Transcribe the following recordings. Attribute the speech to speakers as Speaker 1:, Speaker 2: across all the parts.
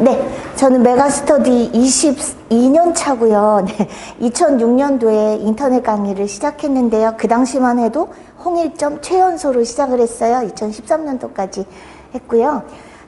Speaker 1: 네, 저는 메가스터디 22년 차고요. 네, 2006년도에 인터넷 강의를 시작했는데요. 그 당시만 해도 홍일점 최연소로 시작을 했어요. 2013년도까지 했고요.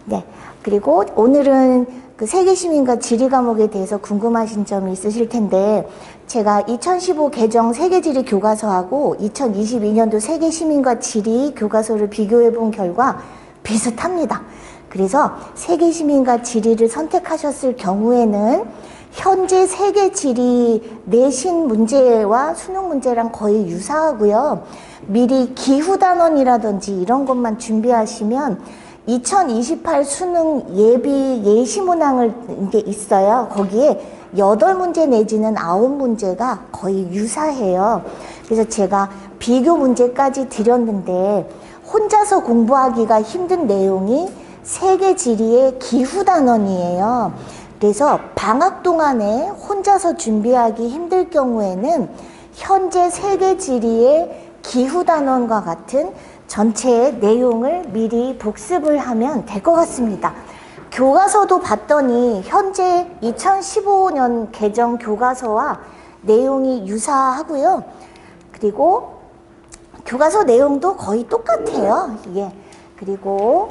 Speaker 1: 네, 그리고 오늘은 그 세계시민과 지리 과목에 대해서 궁금하신 점이 있으실 텐데 제가 2015 개정 세계지리 교과서하고 2022년도 세계시민과 지리 교과서를 비교해 본 결과 비슷합니다. 그래서 세계 시민과 지리를 선택하셨을 경우에는 현재 세계 지리 내신 문제와 수능 문제랑 거의 유사하고요. 미리 기후 단원이라든지 이런 것만 준비하시면 2028 수능 예비 예시 문항을 이게 있어요. 거기에 여덟 문제 내지는 아홉 문제가 거의 유사해요. 그래서 제가 비교 문제까지 드렸는데 혼자서 공부하기가 힘든 내용이 세계 지리의 기후 단원이에요. 그래서 방학 동안에 혼자서 준비하기 힘들 경우에는 현재 세계 지리의 기후 단원과 같은 전체의 내용을 미리 복습을 하면 될 것 같습니다. 교과서도 봤더니 현재 2015년 개정 교과서와 내용이 유사하고요. 그리고 교과서 내용도 거의 똑같아요. 이게 그리고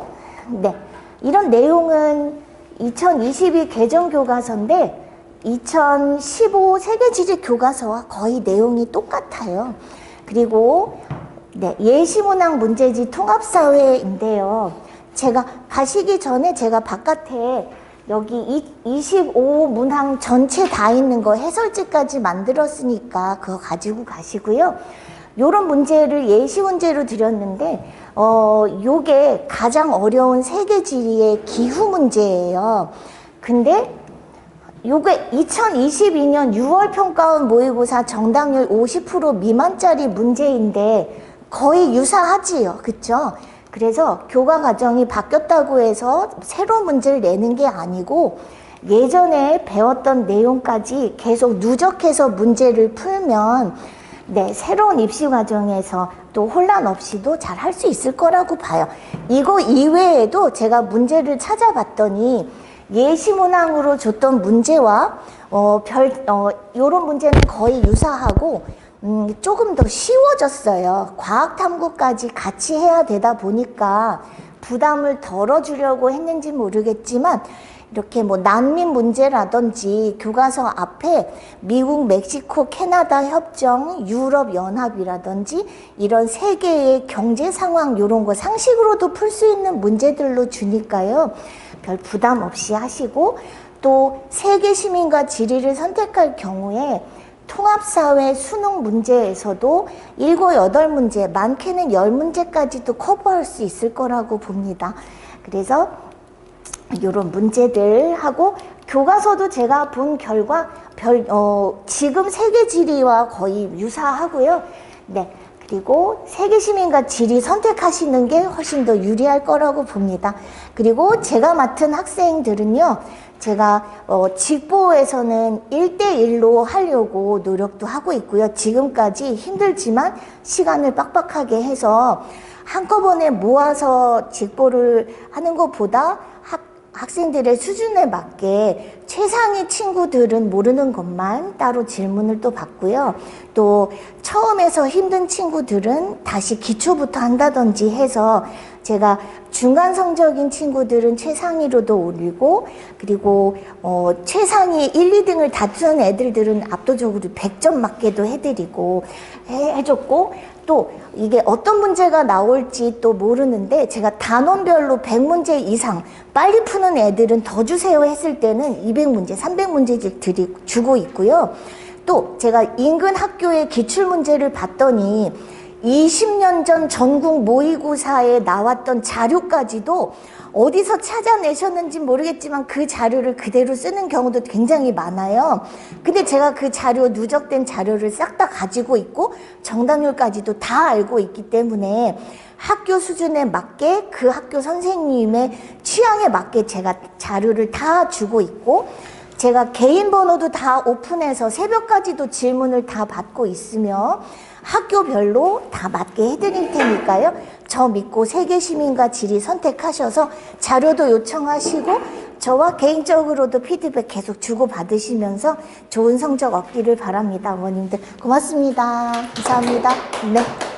Speaker 1: 네 이런 내용은 2022 개정 교과서인데 2015 세계지리 교과서와 거의 내용이 똑같아요. 그리고 네 예시문항 문제지 통합사회인데요. 제가 가시기 전에 제가 바깥에 여기 25 문항 전체 다 있는 거 해설지까지 만들었으니까 그거 가지고 가시고요. 요런 문제를 예시 문제로 드렸는데 어 요게 가장 어려운 세계 지리의 기후 문제예요. 근데 요게 2022년 6월 평가원 모의고사 정답률 50% 미만짜리 문제인데 거의 유사하지요. 그쵸? 그래서 교과 과정이 바뀌었다고 해서 새로운 문제를 내는 게 아니고 예전에 배웠던 내용까지 계속 누적해서 문제를 풀면 네, 새로운 입시 과정에서 또 혼란 없이도 잘 할 수 있을 거라고 봐요. 이거 이외에도 제가 문제를 찾아봤더니 예시 문항으로 줬던 문제와 어, 별, 어, 요런 문제는 거의 유사하고 음, 조금 더 쉬워졌어요. 과학 탐구까지 같이 해야 되다 보니까 부담을 덜어주려고 했는지 모르겠지만 이렇게 뭐 난민 문제라든지 교과서 앞에 미국, 멕시코, 캐나다 협정, 유럽 연합이라든지 이런 세계의 경제 상황 이런 거 상식으로도 풀 수 있는 문제들로 주니까요. 별 부담 없이 하시고 또 세계 시민과 지리를 선택할 경우에 통합사회 수능 문제에서도 일곱 여덟 문제, 많게는 열 문제까지도 커버할 수 있을 거라고 봅니다. 그래서 이런 문제들 하고 교과서도 제가 본 결과 별, 어, 지금 세계 지리와 거의 유사하고요. 네. 그리고 세계 시민과 지리 선택하시는 게 훨씬 더 유리할 거라고 봅니다. 그리고 제가 맡은 학생들은요, 제가 어, 직보에서는 1대1로 하려고 노력도 하고 있고요. 지금까지 힘들지만 시간을 빡빡하게 해서 한꺼번에 모아서 직보를 하는 것보다 학, 학생들의 수준에 맞게 최상위 친구들은 모르는 것만 따로 질문을 또 받고요. 또 처음에서 힘든 친구들은 다시 기초부터 한다든지 해서 제가 중간 성적인 친구들은 최상위로도 올리고 그리고 어 최상위 1, 2등을 다투는 애들들은 압도적으로 100점 맞게도 해드리고 해, 해줬고 또 이게 어떤 문제가 나올지 또 모르는데 제가 단원별로 100문제 이상 빨리 푸는 애들은 더 주세요 했을 때는 200문제, 300문제씩 드리, 주고 있고요. 또 제가 인근 학교의 기출문제를 봤더니 20년 전 전국 모의고사에 나왔던 자료까지도 어디서 찾아내셨는지 모르겠지만 그 자료를 그대로 쓰는 경우도 굉장히 많아요. 근데 제가 그 자료, 누적된 자료를 싹 다 가지고 있고 정답률까지도 다 알고 있기 때문에 학교 수준에 맞게 그 학교 선생님의 취향에 맞게 제가 자료를 다 주고 있고 제가 개인 번호도 다 오픈해서 새벽까지도 질문을 다 받고 있으며 학교별로 다 맞게 해드릴 테니까요. 저 믿고 세계 시민과 지리 선택하셔서 자료도 요청하시고 저와 개인적으로도 피드백 계속 주고 받으시면서 좋은 성적 얻기를 바랍니다. 어머님들. 고맙습니다. 감사합니다. 네.